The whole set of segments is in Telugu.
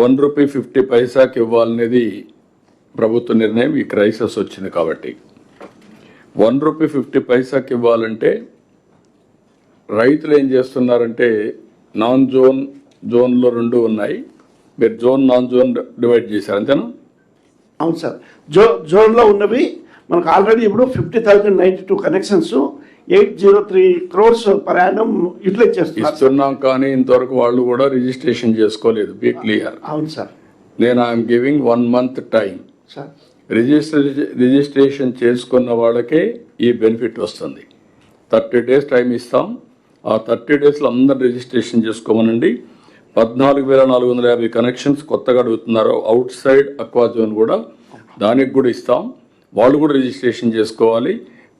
వన్ రూపీ ఫిఫ్టీ పైసాకి ఇవ్వాలనేది ప్రభుత్వ నిర్ణయం ఈ క్రైసిస్ వచ్చింది కాబట్టి. వన్ రూపీ ఫిఫ్టీ పైసాకి ఇవ్వాలంటే రైతులు ఏం చేస్తున్నారంటే నాన్ జోన్ జోన్లో రెండు ఉన్నాయి. మీరు జోన్ నాన్ జోన్ డివైడ్ చేశారు అంతేనా? అవును సార్. జో జోన్లో ఉన్నవి మనకు ఆల్రెడీ ఇప్పుడు fifty thousand ninety two connections eight zero three crores per annum utilise చేస్తున్నారు. ఇస్తున్నాం కానీ ఇంతవరకు వాళ్ళు కూడా రిజిస్ట్రేషన్ చేసుకోలేదు బీ క్లియర్. అవును సార్. నేను I'm giving one month time sir. Register registration చేసుకున్న వాళ్ళకే ఈ బెనిఫిట్ వస్తుంది. థర్టీ డేస్ టైం ఇస్తాం. ఆ థర్టీ డేస్లో అందరు రిజిస్ట్రేషన్ చేసుకోమనండి. పద్నాలుగు వేల నాలుగు వందల యాభై కనెక్షన్స్ కొత్తగా అడుగుతున్నారు అవుట్ సైడ్ అక్వా జోన్ కూడా దానికి కూడా ఇస్తాం. వాళ్ళు కూడా రిజిస్ట్రేషన్ చేసుకోవాలి.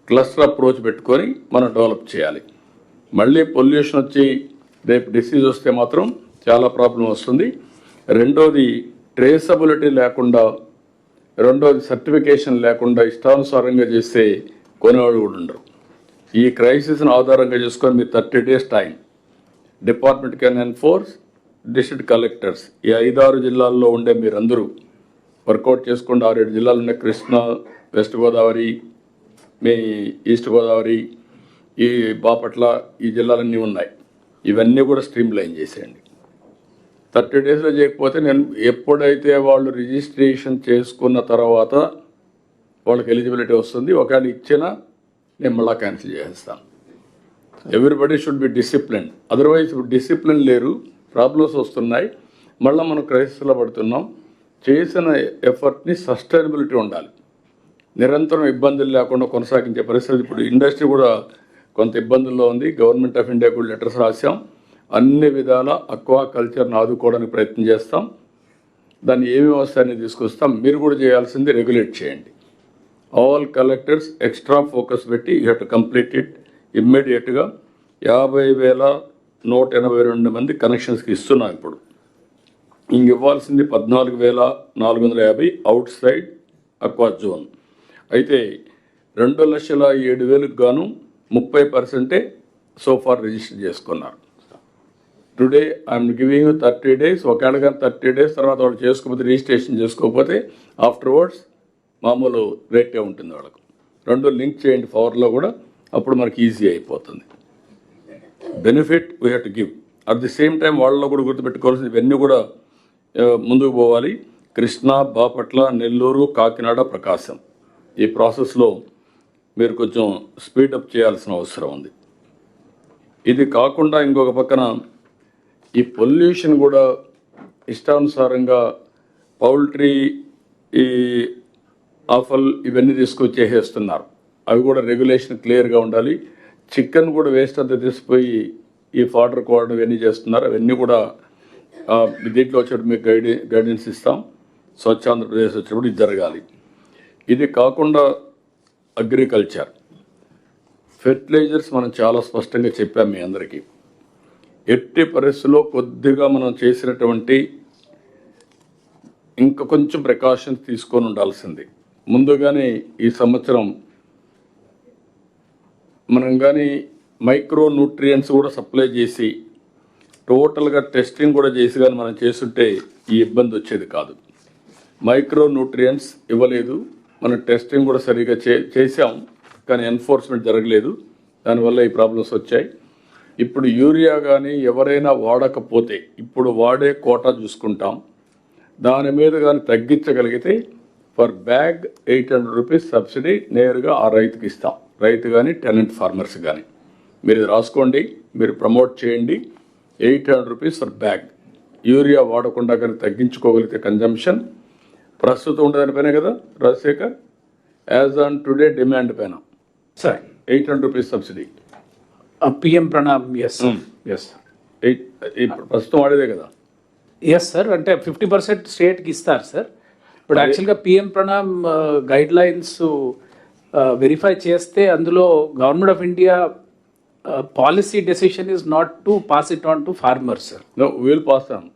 క్లస్టర్ అప్రోచ్ పెట్టుకొని మనం డెవలప్ చేయాలి. మళ్ళీ పొల్యూషన్ వచ్చి రేపు డిసీజ్ వస్తే మాత్రం చాలా ప్రాబ్లం వస్తుంది. రెండోది ట్రేసబిలిటీ లేకుండా రెండోది సర్టిఫికేషన్ లేకుండా ఇష్టానుసారంగా చేస్తే కొనేవాళ్ళు కూడా ఉండరు. ఈ క్రైసిస్ను ఆధారంగా చేసుకొని మీరు thirty days time department can enforce district collectors ఈ ఐదారు జిల్లాల్లో ఉండే మీరందరూ వర్కౌట్ చేసుకుంటూ ఆరేడు జిల్లాలు ఉన్నాయి కృష్ణా వెస్ట్ గోదావరి మీ ఈస్ట్ గోదావరి ఈ బాపట్ల ఈ జిల్లాలన్నీ ఉన్నాయి. ఇవన్నీ కూడా స్ట్రీమ్ లైన్ చేసేయండి. థర్టీ డేస్లో చేయకపోతే నేను ఎప్పుడైతే వాళ్ళు రిజిస్ట్రేషన్ చేసుకున్న తర్వాత వాళ్ళకి ఎలిజిబిలిటీ వస్తుంది ఒకవేళ ఇచ్చినా నేను మళ్ళీ క్యాన్సిల్ చేసేస్తాను. Everybody should be discipline otherwise discipline లేరు ప్రాబ్లమ్స్ వస్తున్నాయి. మళ్ళీ మనం క్రైసిస్లో పడుతున్నాం. చేసిన ఎఫర్ట్ని సస్టైనబిలిటీ ఉండాలి. నిరంతరం ఇబ్బందులు లేకుండా కొనసాగించే పరిస్థితి. ఇప్పుడు ఇండస్ట్రీ కూడా కొంత ఇబ్బందుల్లో ఉంది. గవర్నమెంట్ ఆఫ్ ఇండియా కూడా లెటర్స్ రాసాం అన్ని విధాల అక్వాకల్చర్ను ఆదుకోవడానికి ప్రయత్నం చేస్తాం. దాన్ని ఏమి వస్తాయని తీసుకొస్తాం? మీరు కూడా చేయాల్సింది రెగ్యులేట్ చేయండి. ఆల్ కలెక్టర్స్ ఎక్స్ట్రా ఫోకస్ పెట్టి యూ హెట్ కంప్లీట్ ఇట్ ఇమ్మీడియట్గా యాభై వేల నూట ఎనభై రెండు మంది కనెక్షన్స్కి ఇస్తున్నాం ఇప్పుడు. ఇంక ఇవ్వాల్సింది పద్నాలుగు వేల నాలుగు వందల యాభై అవుట్ సైడ్ అక్వా జోన్ అయితే రెండు లక్షల ఏడు వేలకు గాను ముప్పై పర్సెంటే సోఫార్ రిజిస్టర్ చేసుకున్నారు. Today I'm giving thirty days ఒకవేళ కానీ థర్టీ డేస్ తర్వాత వాళ్ళు చేసుకోకపోతే రిజిస్ట్రేషన్ చేసుకోకపోతే ఆఫ్టర్వర్డ్స్ మామూలు రేటే ఉంటుంది వాళ్ళకు. రెండు లింక్ చేయండి పవర్లో కూడా అప్పుడు మనకి ఈజీ అయిపోతుంది. Benefit we have to give at the same time వాళ్ళలో కూడా గుర్తుపెట్టుకోవాల్సింది ఇవన్నీ కూడా ముందుకు పోవాలి. కృష్ణా బాపట్ల నెల్లూరు కాకినాడ ప్రకాశం. ఈ ప్రాసెస్లో మీరు కొంచెం స్పీడప్ చేయాల్సిన అవసరం ఉంది. ఇది కాకుండా ఇంకొక పక్కన ఈ పొల్యూషన్ కూడా ఇష్టానుసారంగా పౌల్ట్రీ ఈ ఆఫల్ ఇవన్నీ తీసుకొచ్చేసేస్తున్నారు అవి కూడా రెగ్యులేషన్ క్లియర్గా ఉండాలి. చికెన్ కూడా వేస్ట్ అంతా తీసిపోయి ఈ ఫాడర్ కోవడం ఇవన్నీ చేస్తున్నారు. అవన్నీ కూడా దీంట్లో వచ్చేటప్పుడు మీకు గైడెన్స్ ఇస్తాం. స్వచ్ఛ ఆంధ్రప్రదేశ్ వచ్చేటప్పుడు ఇది జరగాలి. ఇది కాకుండా అగ్రికల్చర్. ఫెర్టిలైజర్స్ మనం చాలా స్పష్టంగా చెప్పాం మీ అందరికీ. ఎట్టి పరిస్థితుల్లో కొద్దిగా మనం చేసినటువంటి ఇంకా కొంచెం ప్రికాషన్స్ తీసుకొని ఉండాల్సింది. ముందుగానే ఈ సంవత్సరం మనం కానీ మైక్రో న్యూట్రియంట్స్ కూడా సప్లై చేసి టోటల్గా టెస్టింగ్ కూడా చేసి కానీ మనం చేస్తుంటే ఈ ఇబ్బంది వచ్చేది కాదు. మైక్రో న్యూట్రియంట్స్ ఇవ్వలేదు. మనం టెస్టింగ్ కూడా సరిగా చే చేసాం కానీ ఎన్ఫోర్స్మెంట్ జరగలేదు. దానివల్ల ఈ ప్రాబ్లమ్స్ వచ్చాయి. ఇప్పుడు యూరియా కానీ ఎవరైనా వాడకపోతే ఇప్పుడు వాడే కోటా చూసుకుంటాం. దాని మీద కానీ తగ్గించగలిగితే for bag eight hundred rupees subsidy నేరుగా ఆ రైతుకి ఇస్తాం. రైతు కానీ టెనెంట్ ఫార్మర్స్ కానీ మీరు ఇది రాసుకోండి మీరు ప్రమోట్ చేయండి. Eight hundred rupees for bag urea వాడకుండా కానీ తగ్గించుకోగలిగితే కన్జంప్షన్ ప్రస్తుతం ఉండదానిపైన కదా Rajasekhar? As on today demand పైన. Sir eight hundred rupees subsidy PM Pranam yes yes eight ప్రస్తుతం వాడేదే కదా? ఎస్ సార్ అంటే ఫిఫ్టీ పర్సెంట్ స్టేట్కి ఇస్తారు సార్ ఇప్పుడు యాక్చువల్గా PM Pranam guidelines verify చేస్తే అందులో government of India policy decision is not to pass it on to farmer sir will pass on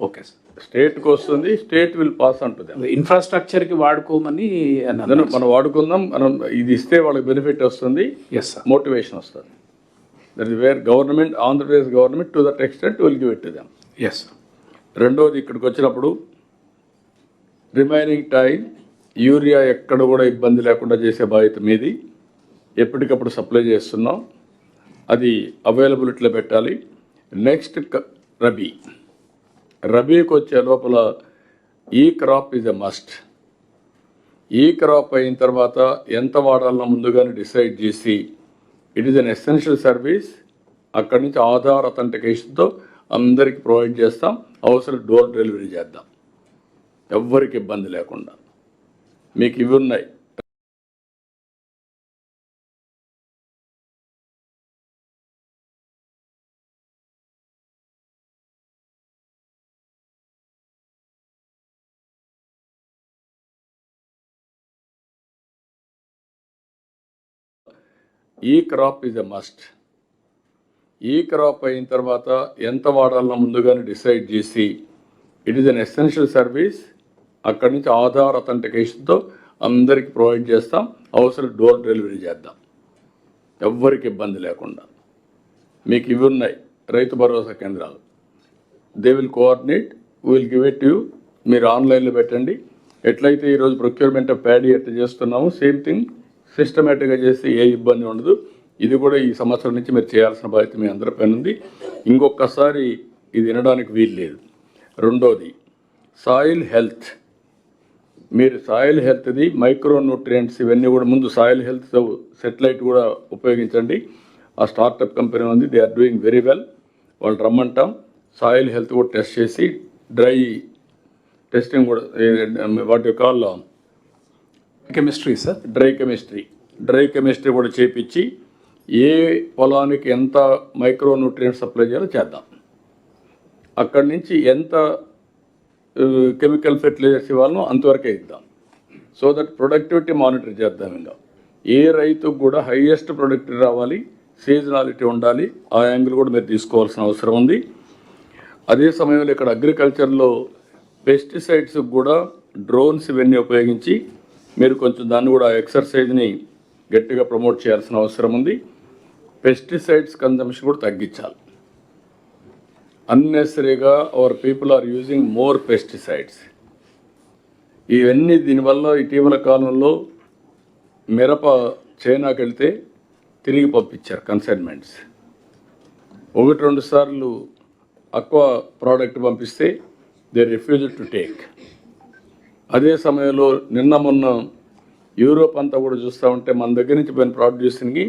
okay sir స్టేట్కి వస్తుంది స్టేట్ విల్ పాస్ అంటుంది ఇన్ఫ్రాస్ట్రక్చర్కి వాడుకోమని మనం వాడుకుందాం మనం ఇది ఇస్తే వాళ్ళకి బెనిఫిట్ వస్తుంది ఎస్ మోటివేషన్ వస్తుంది. That is where government Andhra Pradesh government to that extent will give it them yes రెండోది ఇక్కడికి వచ్చినప్పుడు రిమైనింగ్ టైం యూరియా ఎక్కడ కూడా ఇబ్బంది లేకుండా చేసే బాధ్యత మీది. ఎప్పటికప్పుడు సప్లై చేస్తున్నాం. అది అవైలబిలిటీలో పెట్టాలి. నెక్స్ట్ రబీ. రబీకి వచ్చే లోపల e crop is a must. E crop అయిన తర్వాత ఎంత వాడాలన్నా ముందుగానే డిసైడ్ చేసి it is an essential service. అక్కడి నుంచి ఆధార్ అథెంటికేషన్తో అందరికి ప్రొవైడ్ చేస్తాం. అవసరం డోర్ డెలివరీ చేద్దాం. ఎవ్వరికి ఇబ్బంది లేకుండా. మీకు ఇవి ఉన్నాయి. E crop is a must. E crop అయిన తర్వాత ఎంత వాడాలన్నా ముందుగానే డిసైడ్ చేసి it is an essential service. అక్కడి నుంచి ఆధార్ అథెంటికేషన్తో అందరికి ప్రొవైడ్ చేస్తాం. అవసరం డోర్ డెలివరీ చేద్దాం. ఎవ్వరికి ఇబ్బంది లేకుండా. మీకు ఇవి ఉన్నాయి రైతు భరోసా కేంద్రాలు. They will coordinate will give it you మీరు ఆన్లైన్లో పెట్టండి. ఎట్లయితే ఈరోజు ప్రొక్యూర్మెంట్ ఆఫ్ ప్యాడీ ఎట్లా చేస్తున్నామో సేమ్ థింగ్ సిస్టమేటిక్గా చేస్తే ఏ ఇబ్బంది ఉండదు. ఇది కూడా ఈ సంవత్సరం నుంచి మీరు చేయాల్సిన బాధ్యత మీ అందరి పైన ఉంది. ఇంకొకసారి ఇది వినడానికి వీలు లేదు. రెండోది సాయిల్ హెల్త్ మీరు సాయిల్ హెల్త్ది మైక్రో న్యూట్రియంట్స్ ఇవన్నీ కూడా ముందు సాయిల్ హెల్త్ సెటిలైట్ కూడా ఉపయోగించండి. ఆ స్టార్టప్ కంపెనీ ఉంది they are doing very well వాళ్ళు రమ్మంటాం. సాయిల్ హెల్త్ కూడా టెస్ట్ చేసి డ్రై టెస్టింగ్ కూడా వాటి call chemistry sir. Dry chemistry. Dry chemistry కూడా చేపించి ఏ పొలానికి ఎంత మైక్రో న్యూట్రియంట్ సప్లై చేయాలో చేద్దాం. అక్కడి నుంచి ఎంత కెమికల్ ఫెర్టిలైజర్స్ ఇవ్వాలనో అంతవరకే ఇద్దాం. సో దట్ ప్రొడక్టివిటీ మానిటర్ చేద్దాం ఇంకా. ఏ రైతుకు కూడా హయ్యెస్ట్ ప్రొడక్టివిటీ రావాలి సీజనాలిటీ ఉండాలి ఆ యాంగిల్ కూడా మీరు తీసుకోవాల్సిన అవసరం ఉంది. అదే సమయంలో ఇక్కడ అగ్రికల్చర్లో పెస్టిసైడ్స్కి కూడా డ్రోన్స్ ఇవన్నీ ఉపయోగించి మీరు కొంచెం దాన్ని కూడా ఎక్సర్సైజ్ని గట్టిగా ప్రమోట్ చేయాల్సిన అవసరం ఉంది. పెస్టిసైడ్స్ కన్జంప్షన్ కూడా తగ్గించాలి. అన్నెసరీగా our people are using more pesticides ఇవన్నీ దీనివల్ల ఇటీవల కాలంలో మిరప చైనాకి వెళ్తే తిరిగి పంపించారు కన్సైన్మెంట్స్ ఒకటి రెండు సార్లు అక్వా ప్రోడక్ట్ పంపిస్తే దే రిఫ్యూజ్ టు టేక్ అదే సమయంలో నిన్న మొన్న యూరోప్ అంతా కూడా చూస్తూ ఉంటే మన దగ్గర నుంచి పోయిన ప్రొడ్యూసింగ్కి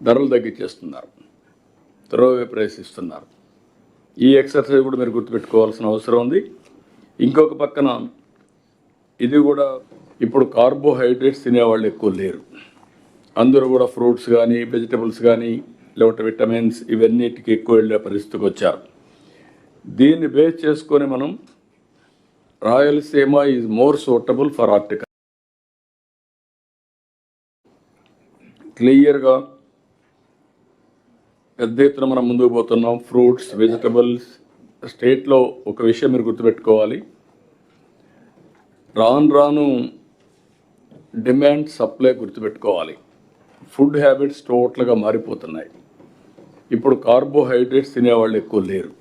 ధరలు తగ్గించేస్తున్నారు. త్రోవే ప్రైస్ ఇస్తున్నారు ఈ ఎక్సర్సైజ్ కూడా మీరు గుర్తుపెట్టుకోవాల్సిన అవసరం ఉంది. ఇంకొక పక్కన ఇది కూడా ఇప్పుడు కార్బోహైడ్రేట్స్ తినేవాళ్ళు ఎక్కువ లేరు. అందరూ కూడా ఫ్రూట్స్ కానీ వెజిటబుల్స్ కానీ లేకపోతే విటమిన్స్ ఇవన్నిటికి ఎక్కువ వెళ్ళే పరిస్థితికి వచ్చారు. దీన్ని బేస్ చేసుకొని మనం Rayalaseema is more suitable for article. క్లియర్గా పెద్ద ఎత్తున మనం ముందుకు పోతున్నాం. ఫ్రూట్స్ వెజిటబుల్స్ స్టేట్లో ఒక విషయం మీరు గుర్తుపెట్టుకోవాలి. రాను రాను డిమాండ్ సప్లై గుర్తుపెట్టుకోవాలి. ఫుడ్ హ్యాబిట్స్ టోటల్గా మారిపోతున్నాయి. ఇప్పుడు కార్బోహైడ్రేట్స్ తినేవాళ్ళు ఎక్కువ లేరు.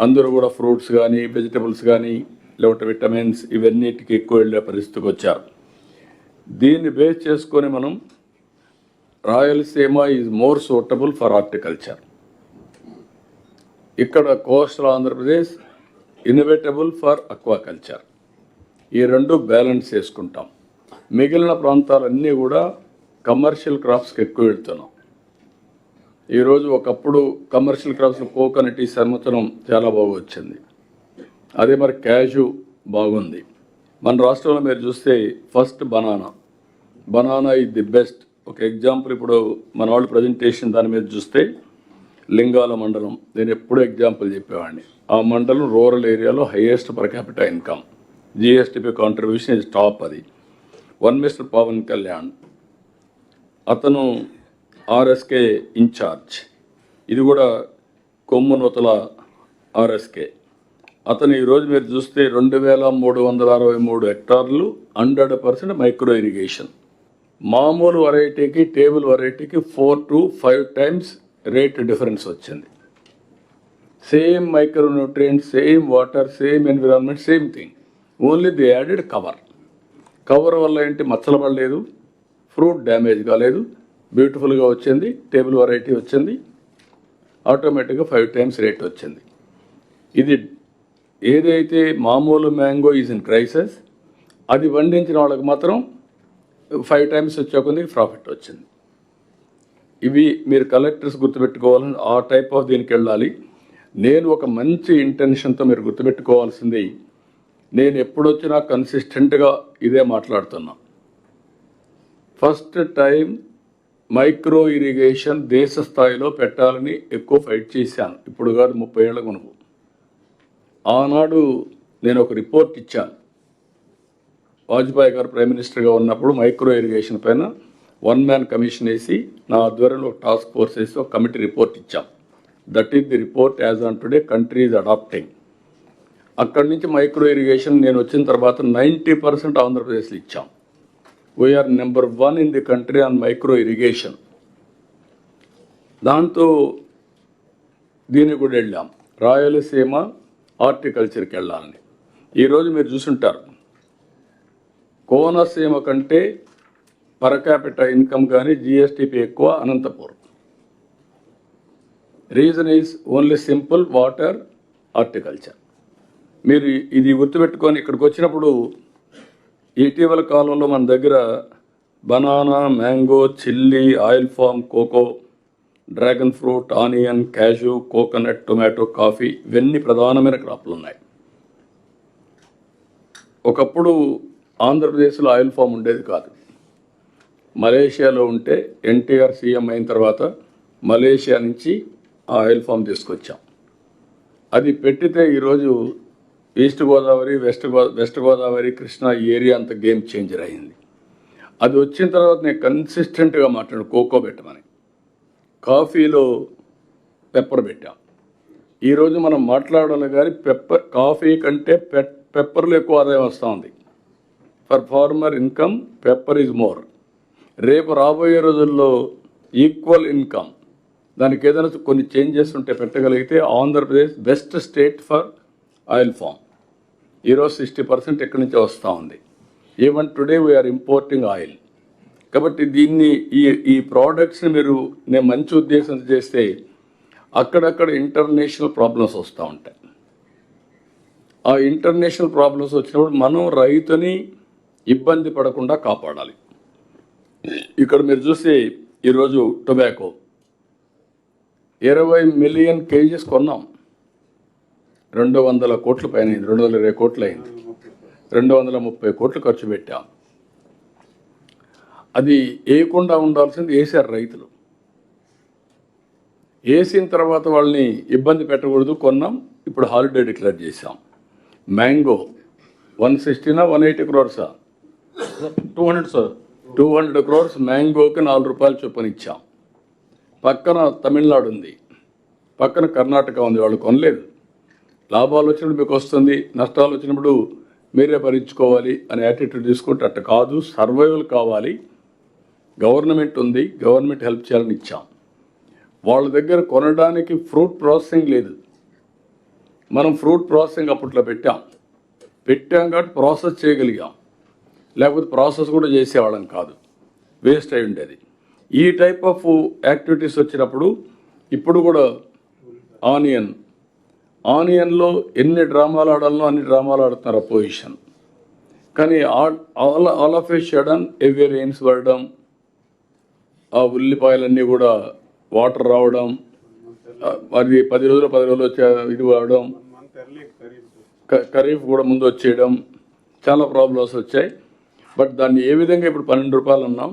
అందరూ కూడా ఫ్రూట్స్ కానీ వెజిటబుల్స్ కానీ లేకపోతే విటమిన్స్ ఇవన్నిటికి ఎక్కువ వెళ్ళే పరిస్థితికి వచ్చారు. దీన్ని బేస్ చేసుకొని మనం Rayalaseema is more suitable for horticulture ఇక్కడ coastal Andhra Pradesh innovatable for aquaculture ఈ రెండు బ్యాలెన్స్ చేసుకుంటాం. మిగిలిన ప్రాంతాలన్నీ కూడా కమర్షియల్ క్రాప్స్కి ఎక్కువ వెళ్తున్నాం. ఈరోజు ఒకప్పుడు కమర్షియల్ క్రాప్స్ కోకోనట్ ఈ సంవత్సరం చాలా బాగా వచ్చింది. అదే మరి క్యాషు బాగుంది. మన రాష్ట్రంలో మీరు చూస్తే first banana. Banana is the best ఒక ఎగ్జాంపుల్ ఇప్పుడు మన వాళ్ళు ప్రజెంటేషన్ దాని మీద చూస్తే లింగాల మండలం. నేను ఎప్పుడూ ఎగ్జాంపుల్ చెప్పేవాడిని. ఆ మండలం రూరల్ ఏరియాలో highest per capital income GSTP contribution is top అది. వన్ మిస్టర్ పవన్ కళ్యాణ్ అతను ఆర్ఎస్కే ఇన్ఛార్జ్ ఇది కూడా కొమ్మునూతల ఆర్ఎస్కే అతను ఈరోజు మీరు చూస్తే రెండు వేల మూడు వందల అరవై మూడు హెక్టార్లు హండ్రెడ్ పర్సెంట్ మైక్రో ఇరిగేషన్. మామూలు వెరైటీకి table వెరైటీకి four to five times rate difference వచ్చింది. Same micro nutrient same water same environment same thing only the added cover cover వల్ల ఏంటి? మచ్చలు పడలేదు ఫ్రూట్ డ్యామేజ్ కాలేదు బ్యూటిఫుల్గా వచ్చింది. టేబుల్ వెరైటీ వచ్చింది. ఆటోమేటిక్గా ఫైవ్ టైమ్స్ రేట్ వచ్చింది. ఇది ఏదైతే మామూలు మ్యాంగో ఈజ్ ఇన్ క్రైసిస్ అది పండించిన వాళ్ళకి మాత్రం ఫైవ్ టైమ్స్ వచ్చే ప్రాఫిట్ వచ్చింది. ఇవి మీరు కలెక్టర్స్ గుర్తుపెట్టుకోవాలని ఆ టైప్ ఆఫ్ దీనికి వెళ్ళాలి. నేను ఒక మంచి ఇంటెన్షన్తో మీరు గుర్తుపెట్టుకోవాల్సింది నేను ఎప్పుడొచ్చినా కన్సిస్టెంట్గా ఇదే మాట్లాడుతున్నా. ఫస్ట్ టైం మైక్రో ఇరిగేషన్ దేశ స్థాయిలో పెట్టాలని ఎక్కువ ఫైట్ చేశాను. ఇప్పుడు కాదు ముప్పై ఏళ్ళ కొనుగోలు ఆనాడు నేను ఒక రిపోర్ట్ ఇచ్చాను. వాజ్పేయి గారు ప్రైమ్ మినిస్టర్గా ఉన్నప్పుడు మైక్రో ఇరిగేషన్ పైన వన్ మ్యాన్ కమిషన్ వేసి నా ఆధ్వర్యంలో ఒక టాస్క్ ఫోర్స్ వేసి ఒక కమిటీ రిపోర్ట్ ఇచ్చాం. That is the report as on today country is adopting. అక్కడి నుంచి మైక్రో ఇరిగేషన్ నేను వచ్చిన తర్వాత నైంటీ పర్సెంట్ ఆంధ్రప్రదేశ్లో ఇచ్చాం. We're number one in the country on micro irrigation దాంతో దీనికి కూడా వెళ్ళాం. రాయలసీమ హార్టికల్చర్కి వెళ్ళాలని. ఈరోజు మీరు చూసుంటారు. కోనసీమ కంటే పరకాపిట ఇన్కమ్ కానీ జిఎస్టిపి ఎక్కువ Anantapur. Reason is only simple water horticulture మీరు ఇది గుర్తుపెట్టుకొని ఇక్కడికి వచ్చినప్పుడు ఇటీవల కాలంలో మన దగ్గర banana mango chilli oil palm cocoa dragon fruit onion cashew coconut tomato coffee ఇవన్నీ ప్రధానమైన క్రాప్లు ఉన్నాయి ఒకప్పుడు ఆంధ్రప్రదేశ్లో ఆయిల్ ఫామ్ ఉండేది కాదు. మలేషియాలో ఉంటే ఎన్టీఆర్ సీఎం అయిన తర్వాత మలేషియా నుంచి ఆ ఆయిల్ ఫామ్ తీసుకొచ్చాం. అది పెట్టితే ఈరోజు east Godavari west go west Godavari Krishna ఈ ఏరియా అంత గేమ్ చేంజర్ అయింది. అది వచ్చిన తర్వాత నేను కన్సిస్టెంట్గా మాట్లాడు కోకో పెట్టమని. కాఫీలో పెప్పర్ పెట్టాం. ఈరోజు మనం మాట్లాడాలి కానీ పెప్పర్ కాఫీ కంటే పెప్ పెప్పర్లు ఎక్కువ ఆదాయం వస్తూ ఉంది. For farmer income pepper is more. రేపు రాబోయే రోజుల్లో ఈక్వల్ ఇన్కమ్. దానికి ఏదైనా కొన్ని చేంజెస్ ఉంటే పెట్టగలిగితే Andhra Pradesh best state for oil palm. ఈరోజు సిక్స్టీ పర్సెంట్ ఎక్కడి నుంచో వస్తూ ఉంది. Even today we're importing oil కాబట్టి దీన్ని ఈ ఈ ప్రోడక్ట్స్ని మీరు నేను మంచి ఉద్దేశం చేస్తే అక్కడక్కడ ఇంటర్నేషనల్ ప్రాబ్లమ్స్ వస్తూ ఉంటాయి. ఆ ఇంటర్నేషనల్ ప్రాబ్లమ్స్ వచ్చినప్పుడు మనం రైతుని ఇబ్బంది పడకుండా కాపాడాలి. ఇక్కడ మీరు చూస్తే ఈరోజు టొబాకో. ఇరవై మిలియన్ కేజీస్ కొన్నాం. రెండు వందల కోట్ల పైన అయింది. రెండు వందల ఇరవై కోట్లు అయింది. రెండు వందల ముప్పై కోట్లు ఖర్చు పెట్టాం. అది వేయకుండా ఉండాల్సింది వేసారు రైతులు. వేసిన తర్వాత వాళ్ళని ఇబ్బంది పెట్టకూడదు కొన్నాం ఇప్పుడు హాలిడే డిక్లేర్ చేశాం. మ్యాంగో వన్ సిక్స్టీనా one eighty క్రోర్సా two hundred sir two hundred crores మ్యాంగోకి నాలుగు రూపాయలు చొప్పున ఇచ్చాం. పక్కన తమిళనాడు ఉంది. పక్కన కర్ణాటక ఉంది వాళ్ళు కొనలేదు. లాభాలు వచ్చినప్పుడు మీకు వస్తుంది నష్టాలు వచ్చినప్పుడు మీరే భరించుకోవాలి అనే యాటిట్యూడ్ తీసుకుంటే అట్ట కాదు సర్వైవల్ కావాలి. గవర్నమెంట్ ఉంది గవర్నమెంట్ హెల్ప్ చేయాలని ఇచ్చాం. వాళ్ళ దగ్గర కొనడానికి ఫ్రూట్ ప్రాసెసింగ్ లేదు. మనం ఫ్రూట్ ప్రాసెసింగ్ అప్పట్లో పెట్టాం. పెట్టాం కాబట్టి ప్రాసెస్ చేయగలిగాం. లేకపోతే ప్రాసెస్ కూడా చేసేవాళ్ళం కాదు. వేస్ట్ అయి ఉండేది. ఈ టైప్ ఆఫ్ యాక్టివిటీస్ వచ్చినప్పుడు ఇప్పుడు కూడా ఆనియన్ ఆనియన్లో ఎన్ని డ్రామాలు ఆడాలనో అన్ని డ్రామాలు ఆడుతున్నారు అపోజిషన్. కానీ all all of a sudden heavy rains పడడం ఆ ఉల్లిపాయలన్నీ కూడా వాటర్ రావడం మరి అది పది రోజులు పది రోజులు వచ్చే ఇది అవడం ఖరీఫ్ కూడా ముందు వచ్చేయడం చాలా ప్రాబ్లమ్స్ వచ్చాయి. బట్ దాన్ని ఏ విధంగా ఇప్పుడు పన్నెండు రూపాయలు ఉన్నాం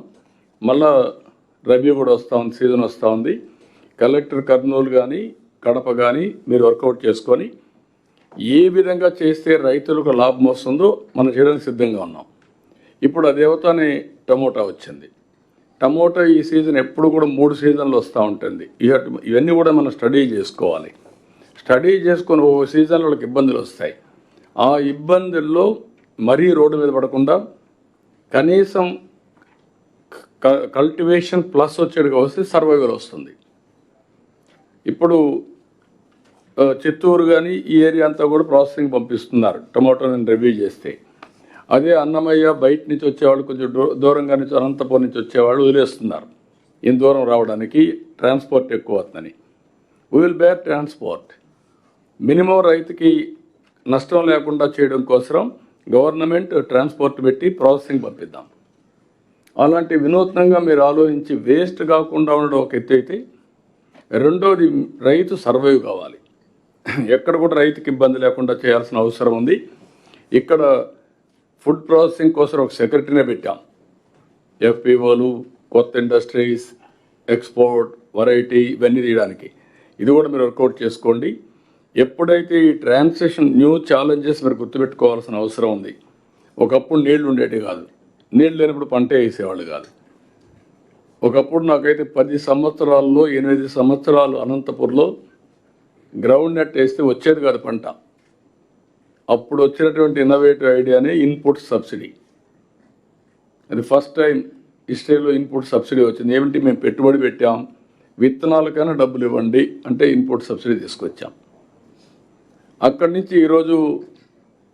మళ్ళా రబీ కూడా వస్తూ ఉంది సీజన్ వస్తూ ఉంది. కలెక్టర్ కర్నూలు కానీ కడప కానీ మీరు వర్కౌట్ చేసుకొని ఏ విధంగా చేస్తే రైతులకు లాభం వస్తుందో మనం చేయడానికి సిద్ధంగా ఉన్నాం. ఇప్పుడు అదేవతనే టమోటా వచ్చింది. టమోటా ఈ సీజన్ ఎప్పుడు కూడా మూడు సీజన్లు వస్తూ ఉంటుంది. ఇవన్నీ కూడా మనం స్టడీ చేసుకోవాలి. స్టడీ చేసుకొని ఓ సీజన్లో వాళ్ళకి ఇబ్బందులు వస్తాయి. ఆ ఇబ్బందుల్లో మరీ రోడ్డు మీద పడకుండా కనీసం కల్టివేషన్ ప్లస్ వచ్చేట్టుగా వస్తే సర్వైవల్ వస్తుంది. ఇప్పుడు చిత్తూరు కానీ ఈ ఏరియా అంతా కూడా ప్రాసెసింగ్ పంపిస్తున్నారు. టమాటోని రివ్యూ చేస్తే. అదే అన్నమయ్య బయట నుంచి వచ్చేవాళ్ళు కొంచెం దూ- దూరంగా నుంచి అనంతపురం నుంచి వచ్చేవాళ్ళు వదిలేస్తున్నారు. ఇంత దూరం రావడానికి ట్రాన్స్పోర్ట్ ఎక్కువ అవుతుందని. విల్ బేర్ ట్రాన్స్పోర్ట్ మినిమం రైతుకి నష్టం లేకుండా చేయడం కోసం గవర్నమెంట్ ట్రాన్స్పోర్ట్ పెట్టి ప్రాసెసింగ్ పంపిద్దాం. అలాంటి వినూత్నంగా మీరు ఆలోచించి వేస్ట్ కాకుండా ఉండడం ఒక ఎత్తు అయితే రెండోది రైతు సర్వైవ్ కావాలి. ఎక్కడ కూడా రైతుకి ఇబ్బంది లేకుండా చేయాల్సిన అవసరం ఉంది. ఇక్కడ ఫుడ్ ప్రాసెసింగ్ కోసం ఒక సెక్రటరీనే పెట్టాం. ఎఫ్పిఓలు కొత్త ఇండస్ట్రీస్ ఎక్స్పోర్ట్ వెరైటీ ఇవన్నీ తీయడానికి. ఇది కూడా మీరు వర్కౌట్ చేసుకోండి. ఎప్పుడైతే ఈ ట్రాన్సాక్షన్ న్యూ ఛాలెంజెస్ మీరు గుర్తుపెట్టుకోవాల్సిన అవసరం ఉంది ఒకప్పుడు నీళ్ళు ఉండేవి కాదు. నీళ్ళు లేనప్పుడు పంట వేసేవాళ్ళు కాదు. ఒకప్పుడు నాకైతే పది సంవత్సరాల్లో ఎనిమిది సంవత్సరాలు అనంతపూర్లో గ్రౌండ్ నెట్ వేస్తే వచ్చేది కాదు పంట. అప్పుడు వచ్చినటువంటి ఇన్నోవేటివ్ ఐడియానే ఇన్పుట్ సబ్సిడీ అది ఫస్ట్ టైం హిస్టరీలో ఇన్పుట్ సబ్సిడీ వచ్చింది. ఏమిటి? మేము పెట్టుబడి పెట్టాం. విత్తనాలకైనా డబ్బులు ఇవ్వండి అంటే ఇన్పుట్ సబ్సిడీ తీసుకొచ్చాం. అక్కడి నుంచి ఈరోజు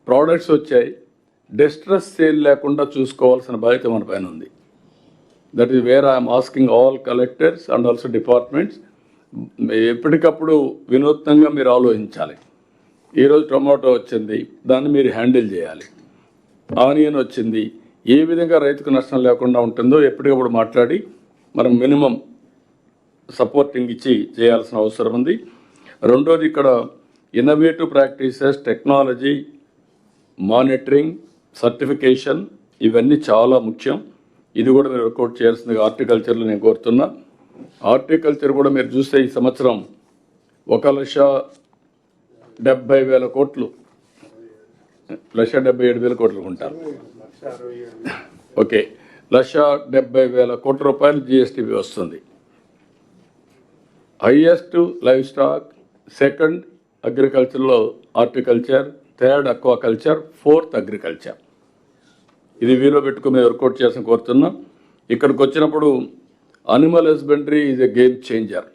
ప్రోడక్ట్స్ వచ్చాయి. డిస్ట్రెస్ సేల్ లేకుండా చూసుకోవాల్సిన బాధ్యత మన పైన ఉంది. That is where I'm asking all collectors and also departments ఎప్పటికప్పుడు వినూత్నంగా మీరు ఆలోచించాలి. ఈరోజు టొమాటో వచ్చింది దాన్ని మీరు హ్యాండిల్ చేయాలి. ఆనియన్ వచ్చింది ఏ విధంగా రైతుకు నష్టం లేకుండా ఉంటుందో ఎప్పటికప్పుడు మాట్లాడి మనం మినిమం సపోర్టింగ్ ఇచ్చి చేయాల్సిన అవసరం ఉంది. రెండోది ఇక్కడ innovative practices technology monitoring certification ఇవన్నీ చాలా ముఖ్యం. ఇది కూడా మీరు వర్కౌట్ చేయాల్సిందిగా హార్టికల్చర్లో నేను కోరుతున్నా. హార్టికల్చర్ కూడా మీరు చూస్తే ఈ సంవత్సరం ఒక లక్ష డెబ్బై వేల కోట్లు. లక్ష డెబ్బై ఏడు వేల కోట్లు ఉంటారు ఓకే. లక్ష డెబ్బై వేల కోట్ల రూపాయలు జిఎస్టీ వస్తుంది. Highest livestock second అగ్రికల్చర్లో horticulture third aquaculture fourth agriculture. ఇది వీలో పెట్టుకుని వర్కౌట్ చేసిన కోరుతున్నాం. ఇక్కడికి వచ్చినప్పుడు animal husbandry is a game changer.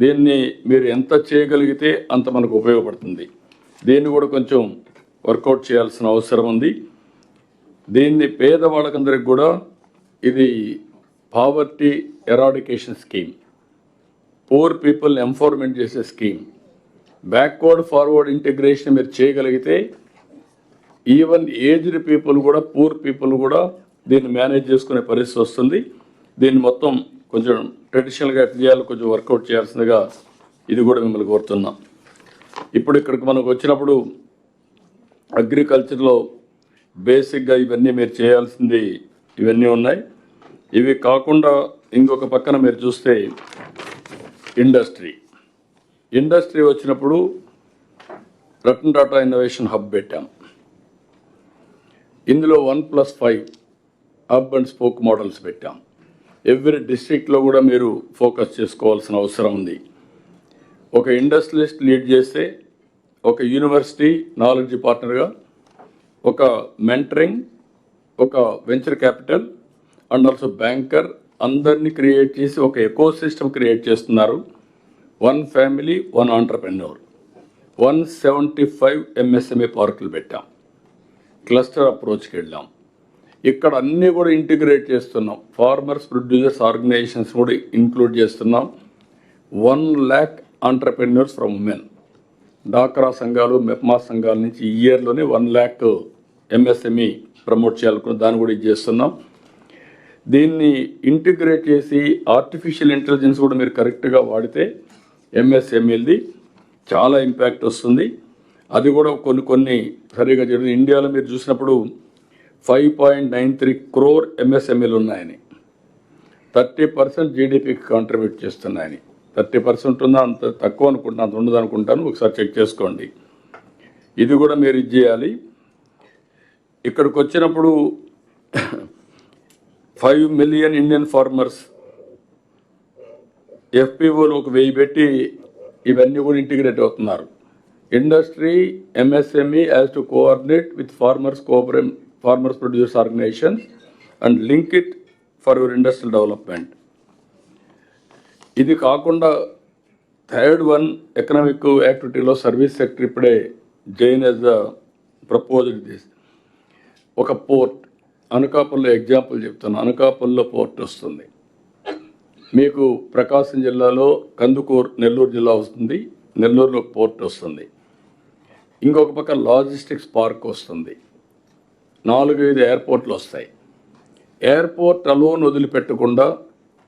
దీన్ని మీరు ఎంత చేయగలిగితే అంత మనకు ఉపయోగపడుతుంది. దీన్ని కూడా కొంచెం వర్కౌట్ చేయాల్సిన అవసరం ఉంది. దీన్ని పేదవాళ్ళకందరికి కూడా ఇది poverty eradication scheme poor people empowerment చేసే స్కీమ్. బ్యాక్వర్డ్ ఫార్వర్డ్ ఇంటిగ్రేషన్ మీరు చేయగలిగితే ఈవెన్ ఏజ్డ్ పీపుల్ కూడా పూర్ పీపుల్ కూడా దీన్ని మేనేజ్ చేసుకునే పరిస్థితి వస్తుంది. దీన్ని మొత్తం కొంచెం ట్రెడిషనల్గా ఎట్లా చేయాలో కొంచెం వర్కౌట్ చేయాల్సిందిగా ఇది కూడా మిమ్మల్ని కోరుతున్నాం. ఇప్పుడు ఇక్కడికి మనకు వచ్చినప్పుడు అగ్రికల్చర్లో బేసిక్గా ఇవన్నీ మీరు చేయాల్సింది ఇవన్నీ ఉన్నాయి. ఇవి కాకుండా ఇంకొక పక్కన మీరు చూస్తే ఇండస్ట్రీ ఇండస్ట్రీ వచ్చినప్పుడు రతన్ టాటా ఇన్నోవేషన్ హబ్ పెట్టాం. ఇందులో one plus five hub and spoke models పెట్టాం. ఎవ్రీ డిస్ట్రిక్ట్లో కూడా మీరు ఫోకస్ చేసుకోవాల్సిన అవసరం ఉంది. ఒక ఇండస్ట్రియలిస్ట్ లీడ్ చేస్తే ఒక యూనివర్సిటీ నాలెడ్జ్ పార్ట్నర్గా ఒక మెంటరింగ్ ఒక venture capital and also banker అందరినీ క్రియేట్ చేసి ఒక ఎకో సిస్టమ్ క్రియేట్ చేస్తున్నారు one family one entrepreneur one seventy five MSME పార్కులు పెట్టాం. క్లస్టర్ అప్రోచ్కి వెళ్ళాం. ఇక్కడ అన్నీ కూడా ఇంటిగ్రేట్ చేస్తున్నాం. ఫార్మర్స్ ప్రొడ్యూసర్స్ ఆర్గనైజేషన్స్ కూడా ఇంక్లూడ్ చేస్తున్నాం. One lakh entrepreneurs from women డాక్రా సంఘాలు మెప్మా సంఘాల నుంచి ఈ ఇయర్లోనే వన్ ల్యాక్ ఎంఎస్ఎంఈ ప్రమోట్ చేయాలనుకున్న దాన్ని కూడా ఇది చేస్తున్నాం. దీన్ని ఇంటిగ్రేట్ చేసి ఆర్టిఫిషియల్ ఇంటెలిజెన్స్ కూడా మీరు కరెక్ట్గా వాడితే ఎంఎస్ఎంఈది చాలా ఇంపాక్ట్ వస్తుంది. అది కూడా కొన్ని కొన్ని సరిగా జరుగుతుంది. ఇండియాలో మీరు చూసినప్పుడు five point nine three crore ఎంఎస్ఎంఈలు ఉన్నాయని. థర్టీ పర్సెంట్ జీడిపికి కాంట్రిబ్యూట్ చేస్తున్నాయని. థర్టీ పర్సెంట్ ఉందా అంత తక్కువ అనుకుంటున్నా అంత ఉండదు అనుకుంటాను. ఒకసారి చెక్ చేసుకోండి. ఇది కూడా మీరు ఇది చేయాలి. ఇక్కడికి వచ్చినప్పుడు ఫైవ్ మిలియన్ ఇండియన్ ఫార్మర్స్ ఎఫ్పిఓలు ఒక వెయ్యి పెట్టి ఇవన్నీ కూడా ఇంటిగ్రేట్ అవుతున్నారు. Industry MSME has to coordinate with farmers cooperate farmers produce organisations and link it for your industrial development ఇది కాకుండా థర్డ్ వన్ ఎకనామిక్ యాక్టివిటీలో సర్వీస్ సెక్టర్ ఇప్పుడే Jain has the proposal this ఒక పోర్ట్ అనకాపల్లిలో ఎగ్జాంపుల్ చెప్తాను అనకాపల్లిలో పోర్ట్ వస్తుంది. మీకు ప్రకాశం జిల్లాలో కందుకూరు నెల్లూరు జిల్లా వస్తుంది నెల్లూరులో పోర్ట్ వస్తుంది. ఇంకొక పక్క లాజిస్టిక్స్ పార్క్ వస్తుంది. నాలుగు ఐదు ఎయిర్పోర్ట్లు వస్తాయి. ఎయిర్పోర్ట్ అలోన్ వదిలిపెట్టకుండా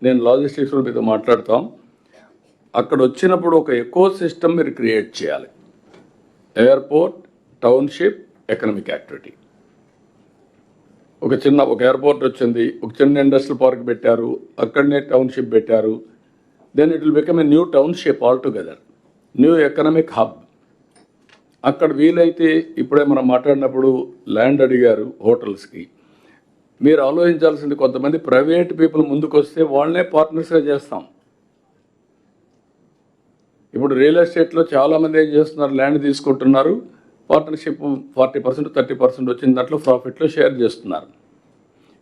నేను లాజిస్టిక్స్ మీతో మాట్లాడతాం. అక్కడ వచ్చినప్పుడు ఒక ఎకో సిస్టమ్ మీరు క్రియేట్ చేయాలి. Airport township economic activity. ఒక చిన్న ఒక ఎయిర్పోర్ట్ వచ్చింది. ఒక చిన్న ఇండస్ట్రియల్ పార్క్ పెట్టారు. అక్కడనే టౌన్షిప్ పెట్టారు. Then it will become a new township all together new economic hub అక్కడ వీలైతే ఇప్పుడే మనం మాట్లాడినప్పుడు ల్యాండ్ అడిగారు హోటల్స్కి. మీరు ఆలోచించాల్సింది కొంతమంది ప్రైవేట్ పీపుల్ ముందుకు వస్తే వాళ్ళనే పార్ట్నర్స్గా చేస్తాం. ఇప్పుడు రియల్ ఎస్టేట్లో చాలామంది ఏం చేస్తున్నారు? ల్యాండ్ తీసుకుంటున్నారు. Partnership forty percent thirty percent వచ్చిన దాంట్లో ప్రాఫిట్లో షేర్ చేస్తున్నారు.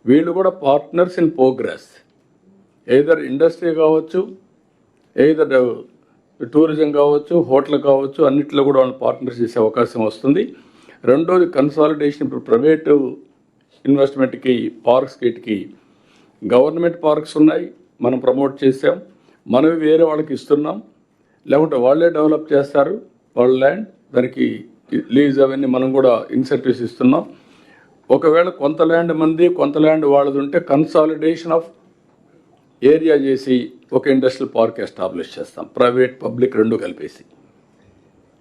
వీళ్ళు కూడా partners in progress. Either industry కావచ్చు ఏదర్ టూరిజం కావచ్చు హోటల్ కావచ్చు అన్నిట్లో కూడా వాళ్ళు పార్ట్నర్ చేసే అవకాశం వస్తుంది. రెండోది కన్సాలిడేషన్ ఇప్పుడు ప్రైవేటు ఇన్వెస్ట్మెంట్కి పార్క్స్ గేట్కి గవర్నమెంట్ పార్క్స్ ఉన్నాయి మనం ప్రమోట్ చేసాం మనవి వేరే వాళ్ళకి ఇస్తున్నాం. లేకుంటే వాళ్ళే డెవలప్ చేస్తారు వాళ్ళ ల్యాండ్ దానికి లీజ్ అవన్నీ మనం కూడా ఇన్సెంటివ్స్ ఇస్తున్నాం. ఒకవేళ కొంత ల్యాండ్ మంది కొంత ల్యాండ్ వాళ్ళది ఉంటే కన్సాలిడేషన్ ఆఫ్ ఏరియా చేసి ఒక ఇండస్ట్రియల్ పార్క్ ఎస్టాబ్లిష్ చేస్తాం. ప్రైవేట్ పబ్లిక్ రెండు కలిపేసి.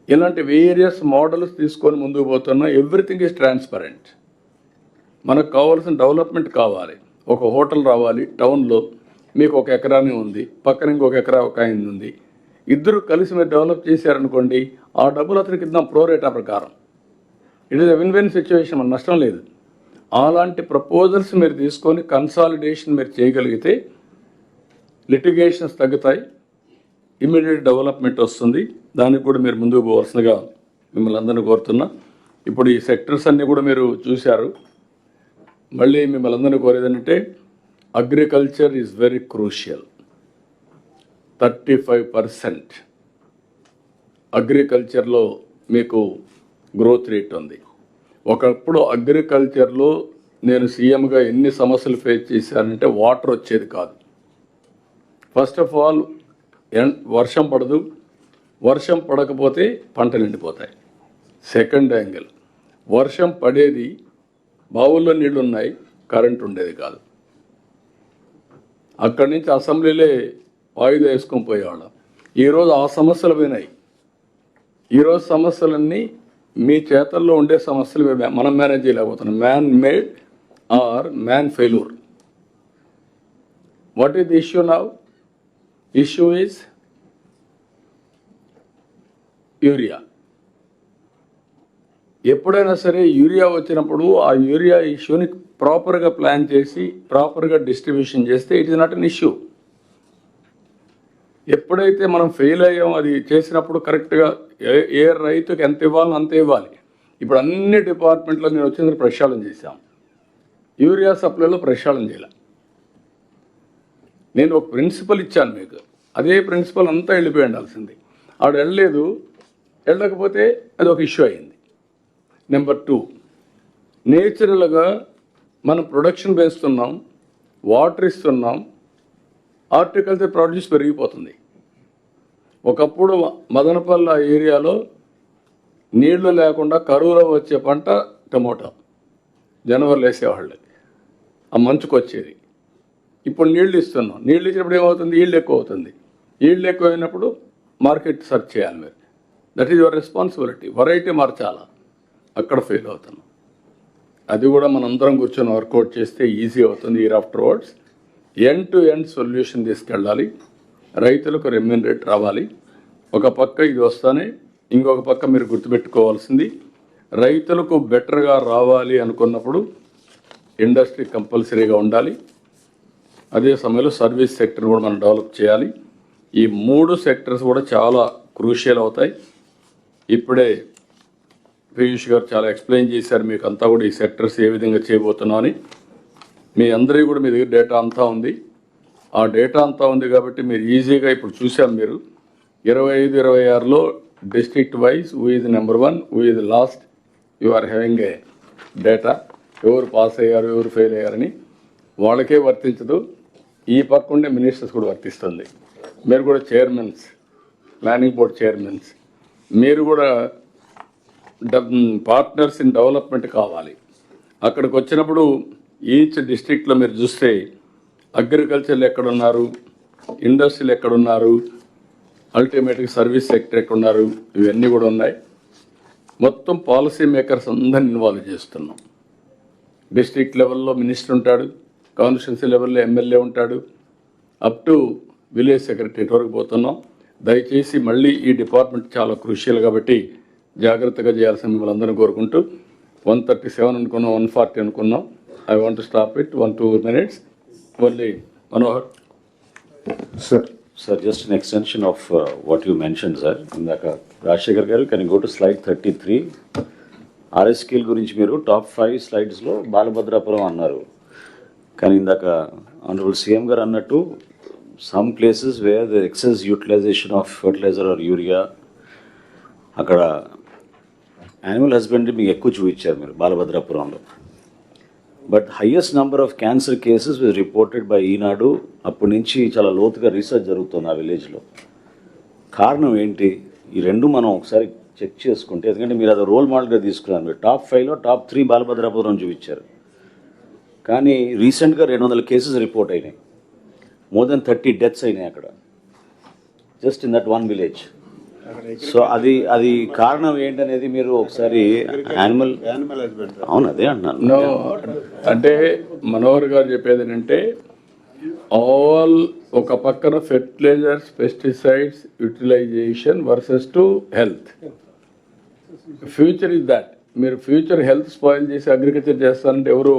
ఇలాంటి వేరియస్ మోడల్స్ తీసుకొని ముందుకు పోతున్నాం ఎవ్రీథింగ్ ఈజ్ ట్రాన్స్పరెంట్. మనకు కావాల్సిన డెవలప్మెంట్ కావాలి. ఒక హోటల్ రావాలి టౌన్లో మీకు ఒక ఎకరానే ఉంది పక్కన ఇంకొక ఎకరా ఒక ఆయన ఉంది. ఇద్దరు కలిసి మీరు డెవలప్ చేశారనుకోండి ఆ డబ్బులు అతనికి ఇద్దాం ప్రోరేటా ప్రకారం. It is win win situation మన నష్టం లేదు. అలాంటి ప్రపోజల్స్ మీరు తీసుకొని కన్సాలిడేషన్ మీరు చేయగలిగితే లిటిగేషన్స్ తగ్గుతాయి ఇమీడియట్ డెవలప్మెంట్ వస్తుంది. దానికి కూడా మీరు ముందుకు పోవాల్సిందిగా మిమ్మల్ని అందరినీ కోరుతున్నా. ఇప్పుడు ఈ సెక్టర్స్ అన్నీ కూడా మీరు చూశారు. మళ్ళీ మిమ్మల్ని అందరినీ కోరేదంటే agriculture is very crucial. Thirty five percent అగ్రికల్చర్లో మీకు గ్రోత్ రేట్ ఉంది. ఒకప్పుడు అగ్రికల్చర్లో నేను సీఎంగా ఎన్ని సమస్యలు ఫేస్ చేశానంటే వాటర్ వచ్చేది కాదు. ఫస్ట్ ఆఫ్ ఆల్ ఎన్- వర్షం పడదు. వర్షం పడకపోతే పంటలు ఎండిపోతాయి సెకండ్ యాంగిల్ వర్షం పడేది బావుల్లో నీళ్ళు ఉన్నాయి కరెంట్ ఉండేది కాదు. అక్కడి నుంచి అసెంబ్లీలే వాయిదా వేసుకొని పోయేవాళ్ళం. ఈరోజు ఆ సమస్యలు పోయినాయి. ఈరోజు సమస్యలన్నీ మీ చేతల్లో ఉండే సమస్యలు మనం మేనేజ్ చేయలేకపోతున్నాం. Man made or man failure what is the issue now issue is urea ఎప్పుడైనా సరే యూరియా వచ్చినప్పుడు ఆ యూరియా ఇష్యూని ప్రాపర్గా ప్లాన్ చేసి ప్రాపర్గా డిస్ట్రిబ్యూషన్ చేస్తే it is not an issue ఎప్పుడైతే మనం ఫెయిల్ అయ్యాం అది చేసినప్పుడు కరెక్ట్గా ఏ ఏ రైతుకి ఎంత ఇవ్వాలో అంత ఇవ్వాలి. ఇప్పుడు అన్ని డిపార్ట్మెంట్లో నేను వచ్చిన ప్రక్షాళన చేశాం. యూరియా సప్లైలో ప్రక్షాళన చేయాలి. నేను ఒక ప్రిన్సిపల్ ఇచ్చాను మీకు. అదే ప్రిన్సిపల్ అంతా వెళ్ళిపోయి ఉండాల్సింది. ఆవిడ వెళ్ళలేదు వెళ్ళకపోతే అది ఒక ఇష్యూ అయింది. నెంబర్ టూ నేచురల్గా మనం ప్రొడక్షన్ పెంచుతున్నాం వాటర్ ఇస్తున్నాం హార్టికల్చర్ ప్రొడ్యూస్ పెరిగిపోతుంది. ఒకప్పుడు మదనపల్లి ఏరియాలో నీళ్ళు లేకుండా కరువులో వచ్చే పంట టమోటా. జనవరిలో వేసేవాళ్ళు. ఆ మంచుకు వచ్చేది ఇప్పుడు నీళ్ళు ఇస్తున్నాం. నీళ్ళు ఇచ్చినప్పుడు ఏమవుతుంది? ఈల్డ్ ఎక్కువ అవుతుంది ఈల్డ్ ఎక్కువ అయినప్పుడు మార్కెట్ సెర్చ్ చేయాలి మీరు. That is your responsibility variety మార్చాలా? అక్కడ ఫెయిల్ అవుతున్నాం. అది కూడా మనందరం కూర్చొని వర్కౌట్ చేస్తే ఈజీ అవుతుంది. Year afterwards end to end solution తీసుకెళ్ళాలి. రైతులకు రెమ్యూనరేట్ రావాలి. ఒక పక్క ఇది వస్తానే ఇంకొక పక్క మీరు గుర్తుపెట్టుకోవాల్సింది రైతులకు బెటర్గా రావాలి అనుకున్నప్పుడు ఇండస్ట్రీ కంపల్సరీగా ఉండాలి. అదే సమయంలో సర్వీస్ సెక్టర్ కూడా మనం డెవలప్ చేయాలి. ఈ మూడు సెక్టర్స్ కూడా చాలా క్రూషియల్ అవుతాయి. ఇప్పుడే పీయూష్ గారు చాలా ఎక్స్ప్లెయిన్ చేశారు మీకు అంతా కూడా ఈ సెక్టర్స్ ఏ విధంగా చేయబోతున్నాం అని. మీ అందరికీ కూడా మీ దగ్గర డేటా అంతా ఉంది. ఆ డేటా అంతా ఉంది కాబట్టి మీరు ఈజీగా ఇప్పుడు చూసాం మీరు. ఇరవై ఐదు ఇరవై ఆరులో district wise who is number one who is last you are having a data ఎవరు పాస్ అయ్యారు ఎవరు ఫెయిల్ అయ్యారని వాళ్ళకే వర్తించదు. ఈ పక్క ఉండే మినిస్టర్స్ కూడా వర్తిస్తుంది. మీరు కూడా చైర్మన్స్ ప్లానింగ్ బోర్డ్ చైర్మన్స్ మీరు కూడా పార్ట్నర్స్ ఇన్ డెవలప్మెంట్ కావాలి. అక్కడికి వచ్చినప్పుడు ఈచ్ డిస్ట్రిక్ట్లో మీరు చూస్తే అగ్రికల్చర్లు ఎక్కడున్నారు ఇండస్ట్రీలు ఎక్కడున్నారు అల్టిమేట్గా సర్వీస్ సెక్టర్ ఎక్కడున్నారు ఇవన్నీ కూడా ఉన్నాయి. మొత్తం పాలసీ మేకర్స్ అందరిని ఇన్వాల్వ్ చేస్తున్నాం. డిస్ట్రిక్ట్ లెవెల్లో మినిస్టర్ ఉంటాడు కాన్స్టిట్యున్సీ లెవెల్లో ఎమ్మెల్యే ఉంటాడు. అప్ టు విలేజ్ సెక్రటరీ వరకు పోతున్నాం. దయచేసి మళ్ళీ ఈ డిపార్ట్మెంట్ చాలా క్రూషియల్ కాబట్టి జాగ్రత్తగా చేయాల్సిన మిమ్మల్ని అందరం కోరుకుంటూ వన్ థర్టీ సెవెన్ అనుకున్నాం వన్ ఫార్టీ అనుకున్నాం. I want stop it one two minutes మళ్ళీ Manohar. Sir, just an extension of uh, what you mentioned, sir. ఇందాక రాజశేఖర్ గారు can go to slide thirty three ఆర్ఎస్కేల్ గురించి మీరు టాప్ ఫైవ్ స్లైడ్స్లో బాలభద్రాపురం అన్నారు. కానీ ఇందాక ఆనరబుల్ సీఎం గారు అన్నట్టు some places where the excess utilisation of fertiliser or urea అక్కడ యానిమల్ హస్బెండరీ మీకు ఎక్కువ చూపించారు మీరు బాలభద్రాపురంలో. But highest number of cancer cases was reported by Eenadu. అప్పటి నుంచి చాలా లోతుగా రీసెర్చ్ జరుగుతుంది ఆ విలేజ్లో కారణం ఏంటి? ఈ రెండు మనం ఒకసారి చెక్ చేసుకుంటే ఎందుకంటే మీరు అది రోల్ మోడల్గా తీసుకున్నారు. మీరు టాప్ ఫైవ్లో టాప్ త్రీ బాలభద్రాపురం చూపించారు. కానీ రీసెంట్గా రెండు వందల కేసెస్ రిపోర్ట్ అయినాయి. మోర్ దెన్ థర్టీ డెత్స్ అయినాయి అక్కడ. Just in that one village. So అది అది కారణం ఏంటనేది మీరు ఒకసారి యానిమల్ అవును అదే అంటున్నాను అంటే మనోహర్ గారు చెప్పేది ఏంటంటే ఆల్ ఒక పక్కన fertilisers pesticides utilisation versus to health. Future is that. మీరు ఫ్యూచర్ హెల్త్ స్పాయిల్ చేసి అగ్రికల్చర్ చేస్తారంటే ఎవరు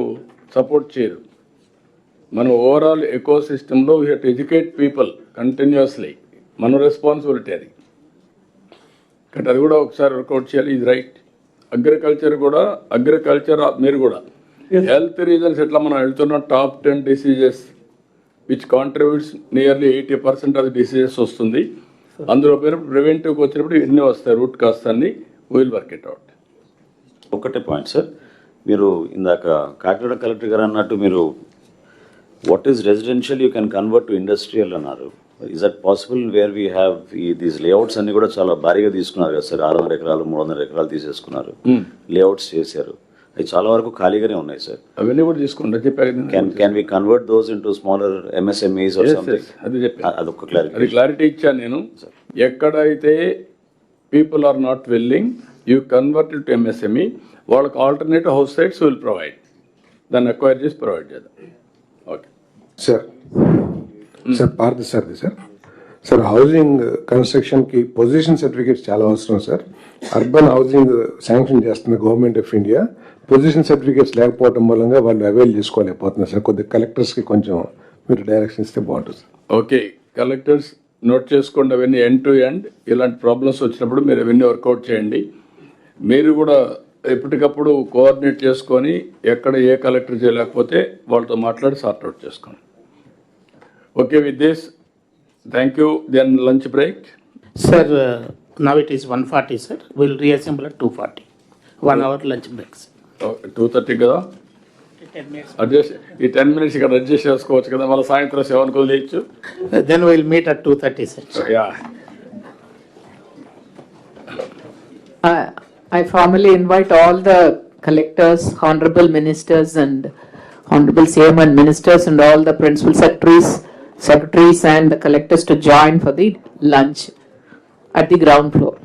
సపోర్ట్ చేయరు. మనం ఓవరాల్ ఎకో సిస్టంలో we have educate people continuously మన రెస్పాన్సిబిలిటీ అది. కాబట్టి అది కూడా ఒకసారి వర్కౌట్ చేయాలి ఇది రైట్ అగ్రికల్చర్ కూడా అగ్రికల్చర్ మీరు కూడా. హెల్త్ రీజన్స్ ఎట్లా మనం వెళ్తున్న? Top ten diseases which contributes nearly eighty percent of diseases వస్తుంది. అందులో పోయినప్పుడు ప్రివెంటివ్కి వచ్చినప్పుడు ఇవన్నీ వస్తాయి రూట్ కాస్ట్ అన్ని విల్ వర్క్ ఇట్ అవుట్ ఒకటే పాయింట్ సార్ మీరు ఇందాక కాకినాడ కలెక్టర్ గారు అన్నట్టు మీరు what is residential you can convert to industrial అన్నారు. Is that possible where we have ఈ దీస్ లేఅవుట్స్ అన్ని కూడా చాలా భారీగా తీసుకున్నారు కదా సార్. ఆరు వందల ఎకరాలు మూడు వందల ఎకరాలు తీసేసుకున్నారు. లేఅవుట్స్ చేశారు. అవి చాలా వరకు ఖాళీగానే ఉన్నాయి సార్. అవన్నీ కూడా తీసుకుంటా చెప్పాను can can we convert those into smaller MSMEs అది చెప్పాను అదొక క్లారిటీ అది క్లారిటీ ఇచ్చాను నేను. ఎక్కడైతే people are not willing you convert to MSME వాళ్ళకి alternative house sites will provide దాన్ని అక్వైర్ చేసి ప్రొవైడ్ చేద్దాం. Okay sir. సార్ పార్థ సార్ది సార్ సార్ హౌసింగ్ కన్స్ట్రక్షన్కి పొజిషన్ సర్టిఫికేట్స్ చాలా అవసరం సార్ అర్బన్ హౌసింగ్ శాంక్షన్ చేస్తున్న government of India position certificates లేకపోవడం మూలంగా వాళ్ళు అవైల్ చేసుకోలేకపోతున్నారు సార్ కొద్దిగా కలెక్టర్స్కి కొంచెం మీరు డైరెక్షన్ ఇస్తే బాగుంటుంది సార్ ఓకే కలెక్టర్స్ నోట్ చేసుకోండి అవన్నీ ఎండ్ టు ఎండ్ ఇలాంటి ప్రాబ్లమ్స్ వచ్చినప్పుడు మీరు అవన్నీ వర్కౌట్ చేయండి. మీరు కూడా ఎప్పటికప్పుడు కోఆర్డినేట్ చేసుకొని ఎక్కడ ఏ కలెక్టర్ చేయలేకపోతే వాళ్ళతో మాట్లాడి సార్ట్ అవుట్ చేసుకోండి okay with this thank you then lunch break Sir, uh, now it is 1:40, sir. We'll reassemble at 2:40. One hour lunch breaks. Two thirty కదా అడ్జస్ట్ ఈ టెన్ మినిట్స్ ఇక్కడ అడ్జస్ట్ చేసుకోవచ్చు కదా మళ్ళీ సాయంత్రం సెవెన్కి వదిలేయచ్చు Then we'll meet at 2:30, sir. Yeah I I formally invite all the collectors, honorable ministers and honorable CM and ministers and all the principal secretaries, secretaries and the collectors to join for the lunch at the ground floor.